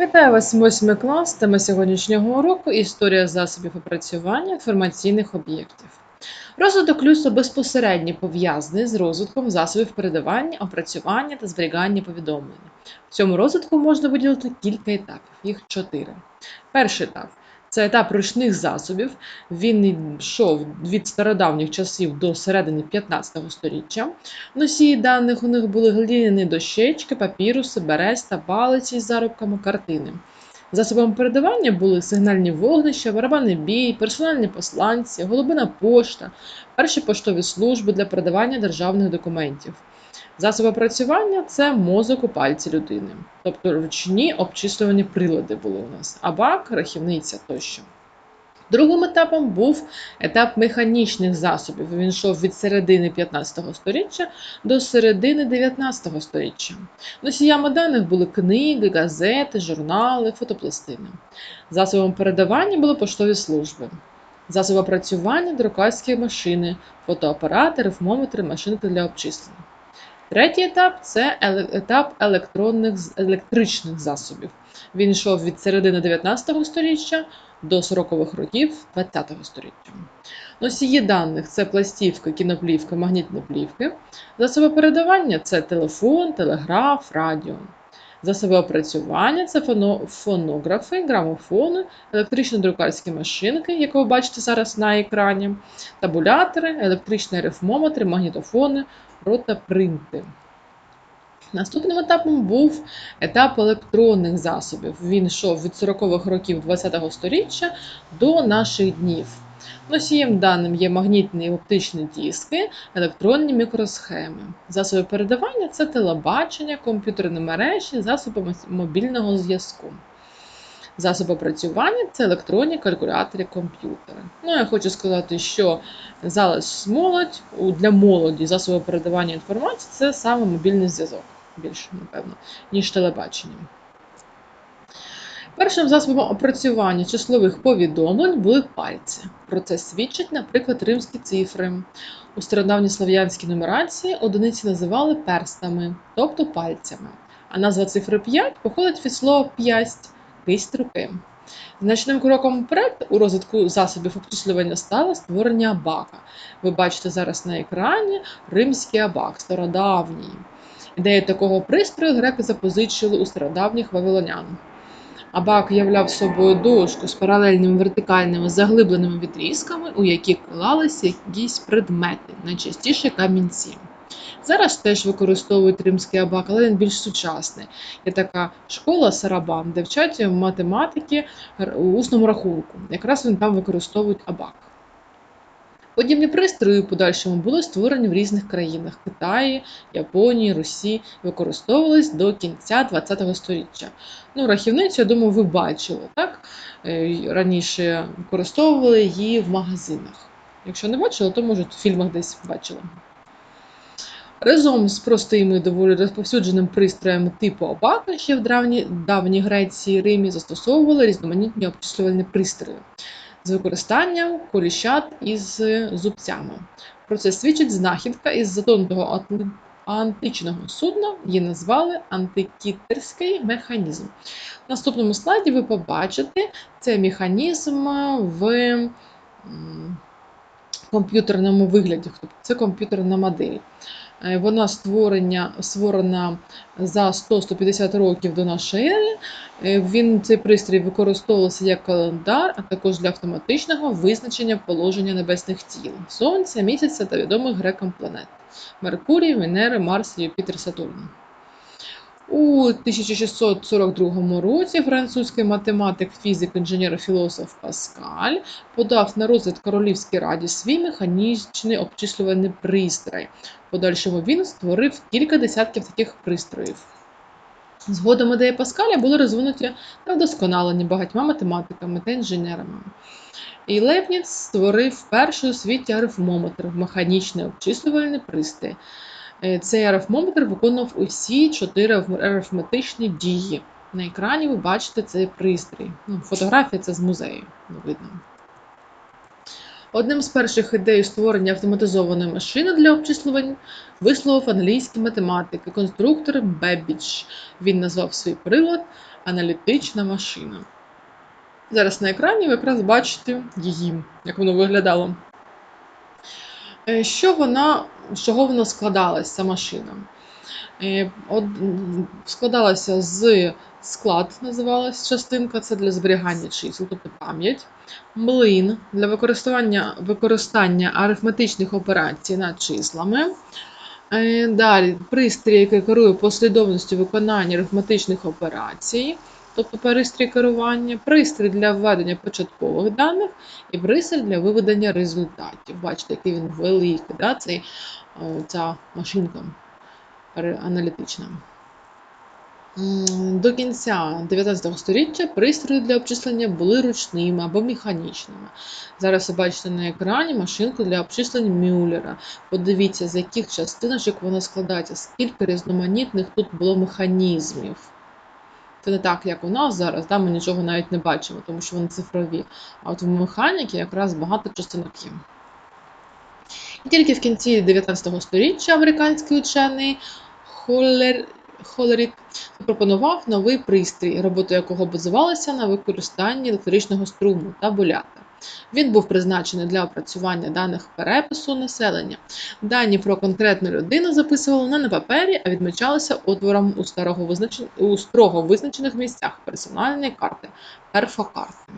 Вітаю вас, восьми клас. Тема сьогоднішнього уроку історія засобів опрацювання інформаційних об'єктів. Розвиток людства безпосередньо пов'язаний з розвитком засобів передавання, опрацювання та зберігання повідомлень. В цьому розвитку можна виділити кілька етапів, їх чотири. Перший етап це етап ручних засобів. Він йшов від стародавніх часів до середини 15 століття. Носії даних у них були глиняні дощечки, папіруси, береста, палиці з зарубками, картини. Засобами передавання були сигнальні вогнища, барабанний бій, персональні посланці, голубина пошта, перші поштові служби для передавання державних документів. Засоби опрацювання це мозок у пальці людини, тобто ручні обчислювані прилади були у нас, абак, рахівниця тощо. Другим етапом був етап механічних засобів. Він йшов від середини 15 століття до середини 19 століття. Носіями даних були книги, газети, журнали, фотопластини. Засобом передавання були поштові служби. Засоби опрацювання друкарські машини, фотоапарати, рифмометри, машинки для обчислення. Третій етап це етап електронних електричних засобів. Він йшов від середини 19 століття до 40-х років 20 століття. Носії даних це пластівки, кіноплівки, магнітні плівки. Засоби передавання це телефон, телеграф, радіо. Засоби опрацювання це фоно- фонографи, грамофони, електричні друкарські машинки, як ви бачите зараз на екрані, табулятори, електричні арифмометри, магнітофони, ротапринти. Наступним етапом був етап електронних засобів. Він йшов від 40-х років ХХ століття до наших днів. Носієм даним є магнітні і оптичні диски, електронні мікросхеми. Засоби передавання це телебачення, комп'ютерні мережі, засоби мобільного зв'язку. Засоби опрацювання це електронні калькулятори, комп'ютери. Ну, я хочу сказати, що зараз молодь для молоді засоби передавання інформації це саме мобільний зв'язок, більше, напевно, ніж телебачення. Першим засобом опрацювання числових повідомлень були пальці. Про це свідчать, наприклад, римські цифри. У стародавній слов'янській нумерації одиниці називали перстами, тобто пальцями. А назва цифри 5 походить від слова п'ясть кисть руки. Значним кроком вперед у розвитку засобів обчислювання стало створення абака. Ви бачите зараз на екрані римський абак, стародавній. Ідею такого пристрою греки запозичили у стародавніх вавилонян. Абак являв собою дошку з паралельними вертикальними заглибленими відрізками, у які клалися якісь предмети, найчастіше камінці. Зараз теж використовують римський абак, але він більш сучасний. Є така школа Сарабан, де вчать математики у усному рахунку. Якраз він там використовують абак. Подібні пристрої у подальшому були створені в різних країнах Китаї, Японії, Русі, використовувались до кінця ХХ століття. Ну, рахівницю, я думаю, ви бачили, так? Е, Раніше використовували її в магазинах. Якщо не бачили, то може в фільмах десь бачили. Разом з простими доволі розповсюдженим пристроями типу абака ще в давній, Греції Римі застосовували різноманітні обчислювальні пристрої з використанням коліщат із зубцями. Про це свідчить знахідка із затонутого античного судна, її назвали антикітерський механізм. В наступному слайді ви побачите цей механізм в комп'ютерному вигляді, тобто це комп'ютерна модель. Е, Вона створення, створена за 100-150 років до нашої ери. Е, Він цей пристрій використовувався як календар, а також для автоматичного визначення положення небесних тіл Сонця, місяця та відомих грекам планет Меркурій, Венери, Марс, Юпітер, Сатурн. У 1642 році французький математик, фізик, інженер, філософ Паскаль подав на розгляд Королівській раді свій механічний обчислювальний пристрій. Подальшому він створив кілька десятків таких пристроїв. Згодом ідеї Паскаля були розвинуті та вдосконалені багатьма математиками та інженерами. І Лейбніц створив перший у світі арифмометр механічний обчислювальний пристрій. Е, Цей арифмометр виконував усі чотири арифметичні дії. На екрані ви бачите цей пристрій. Ну, фотографія це з музею ну, видно. Одним з перших ідей створення автоматизованої машини для обчислювань висловив англійський математик і конструктор Беббідж. Він назвав свій прилад аналітична машина. Зараз на екрані ви якраз бачите її, як воно виглядало. Е, Що вона, з чого вона складалась, ця машина? Е, м, складалася з склад, називалась частинка, це для зберігання чисел, тобто пам'ять, млин для використання, використання арифметичних операцій над числами. Е, Далі пристрій, який керує послідовністю виконання арифметичних операцій, тобто пристрій керування, пристрій для введення початкових даних і пристрій для виведення результатів. Бачите, який він великий, да, цей, е, ця машинка аналітична. До кінця 19 століття пристрої для обчислення були ручними або механічними. Зараз ви бачите на екрані машинку для обчислень Мюллера. Подивіться, з яких частиночок вона складається, скільки різноманітних тут було механізмів. Це не так, як у нас зараз, да? ми нічого навіть не бачимо, тому що вони цифрові. А от в механіки якраз багато частинок є. І тільки в кінці 19 століття американський учений Холлер, Холеріт запропонував новий пристрій, робота якого базувалася на використанні електричного струму табулятор. Він був призначений для опрацювання даних перепису населення. Дані про конкретну людину записували не на папері, а відмічалися отвором у, старого визначен... у строго визначених місцях персональної карти перфокарти.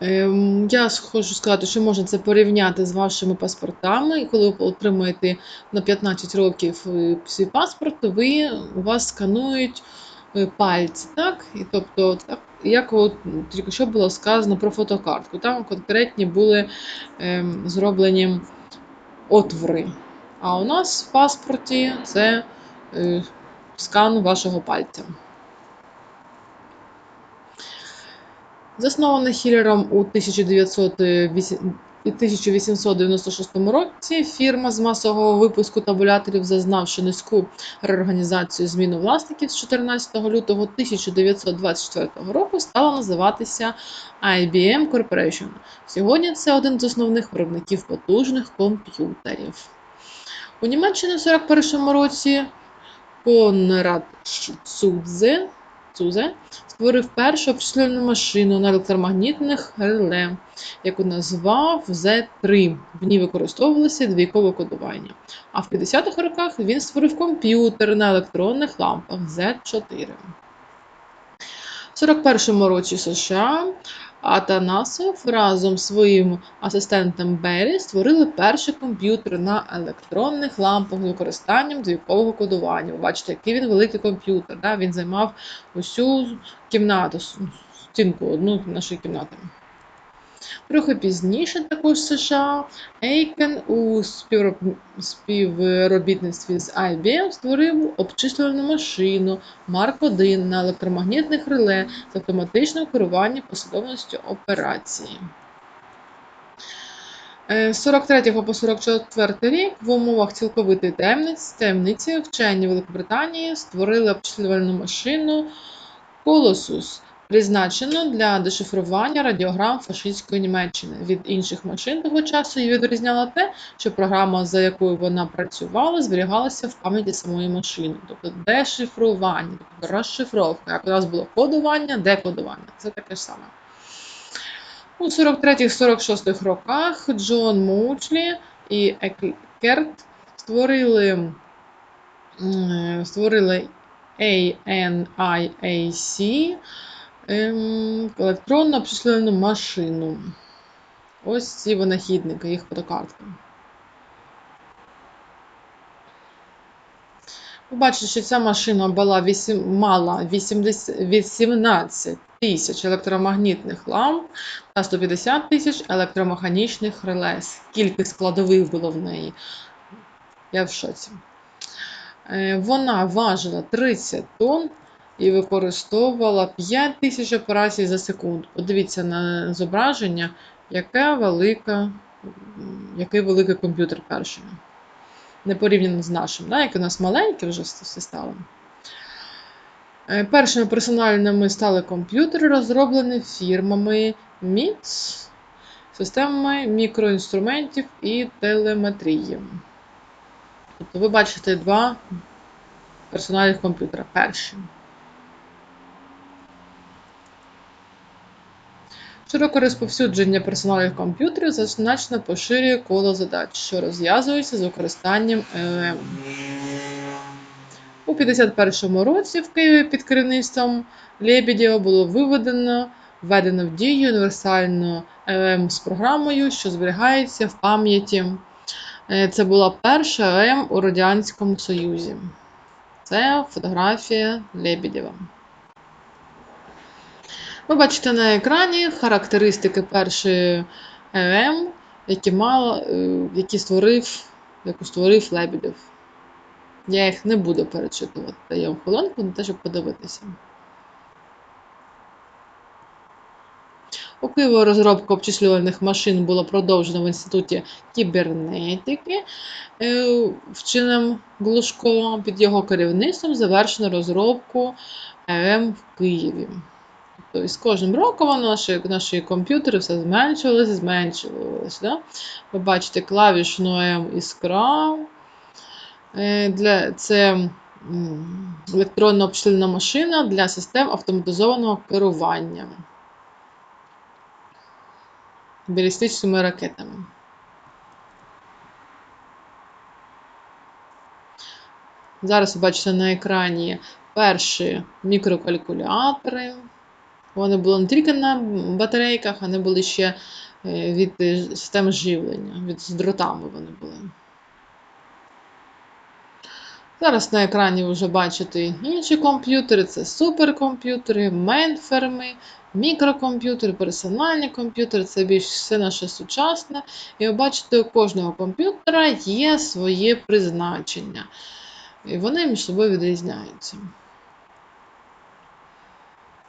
Ем, Я хочу сказати, що можна це порівняти з вашими паспортами. І коли ви отримуєте на 15 років е, свій паспорт, ви, у вас сканують е, пальці, так? І тобто, так, як от, тільки що було сказано про фотокартку. Там конкретні були е, зроблені отвори. А у нас в паспорті це е, скан вашого пальця. Заснована Хіллером у 1908 і 1896 році, фірма з масового випуску табуляторів, зазнавши низьку реорганізацію зміну власників з 14 лютого 1924 року, стала називатися IBM Corporation. Сьогодні це один з основних виробників потужних комп'ютерів. У Німеччині в 41 році Конрад Цузе створив першу обчислювальну машину на електромагнітних реле, яку назвав Z3. В ній використовувалося двійкове кодування. А в 50-х роках він створив комп'ютер на електронних лампах Z4. В 41-му році США Атанасов разом з своїм асистентом Беррі створили перший комп'ютер на електронних лампах з використанням двійкового кодування. Ви бачите, який він великий комп'ютер. Да? Він займав усю кімнату, стінку одну нашої кімнати. Трохи пізніше також США Ейкен у співробітництві з IBM створив обчислювальну машину Марк 1 на електромагнітних реле з автоматичним керуванням послідовністю операції. Е, З 43 по 44 рік в умовах цілковитої таємниці, таємниці вчені Великобританії створили обчислювальну машину Colossus, призначену для дешифрування радіограм фашистської Німеччини. Від інших машин того часу її відрізняло те, що програма, за якою вона працювала, зберігалася в пам'яті самої машини. Тобто дешифрування, тобто розшифровка. Як у нас було кодування, декодування. Це таке ж саме. У 43-46 роках Джон Моучлі і Екерт створили, створили ANIAC ем, електронну обчислювальну машину. Ось ці винахідники, їх фотокартки. Ви бачите, що ця машина була вісім, мала 80, 18 тисяч електромагнітних ламп та 150 тисяч електромеханічних реле. Скільки складових було в неї? Я в шоці. Е, Вона важила 30 тонн і використовувала 5 тисяч операцій за секунду. Подивіться на зображення, яка велика, який великий комп'ютер перший. Не порівняно з нашим, да? як у нас маленькі вже всі стали. Е, Першими персональними стали комп'ютери, розроблені фірмами MITS, системами мікроінструментів і телеметрії. Тобто ви бачите два персональних комп'ютера. Перші. Широке розповсюдження персональних комп'ютерів значно поширює коло задач, що розв'язуються з використанням ЕМ. У 51-му році в Києві під керівництвом Лебедєва було виведено, введено в дію універсальну ЕМ з програмою, що зберігається в пам'яті. Е, Це була перша ЕМ у Радянському Союзі. Це фотографія Лебедєва. Ви бачите на екрані характеристики першої ЕМ, які, мала, е, які створив, яку створив Лебедєв. Я їх не буду перечитувати. Даю вам хвилинку на те, щоб подивитися. У Києві розробка обчислювальних машин була продовжена в Інституті кібернетики е, вченим Глушко. Під його керівництвом завершено розробку ЕМ в Києві. Тобто з кожним роком наші, наші комп'ютери все зменшувалися, зменшувалися. Да? Ви бачите клавішну М іскра. Для, це електронна обчислена машина для систем автоматизованого керування балістичними ракетами. Зараз ви бачите на екрані перші мікрокалькулятори. Вони були не тільки на батарейках, вони були ще е, від е, систем живлення, від з дротами вони були. Зараз на екрані ви вже бачите інші комп'ютери, це суперкомп'ютери, мейнферми, мікрокомп'ютери, персональні комп'ютери, це більш все наше сучасне. І ви бачите, у кожного комп'ютера є своє призначення. І вони між собою відрізняються.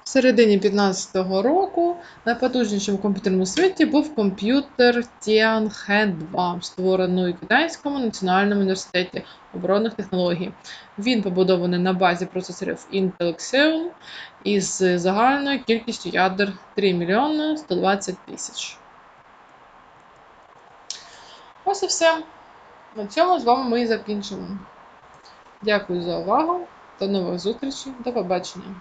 В середині 15-го року найпотужнішим в комп'ютерному світі був комп'ютер Tianhe 2, створений у Китайському національному університеті оборонних технологій. Він побудований на базі процесорів Intel Xeon із загальною кількістю ядер 3 мільйони 120 тисяч. Ось і все. На цьому з вами ми і закінчимо. Дякую за увагу. До нових зустрічей. До побачення.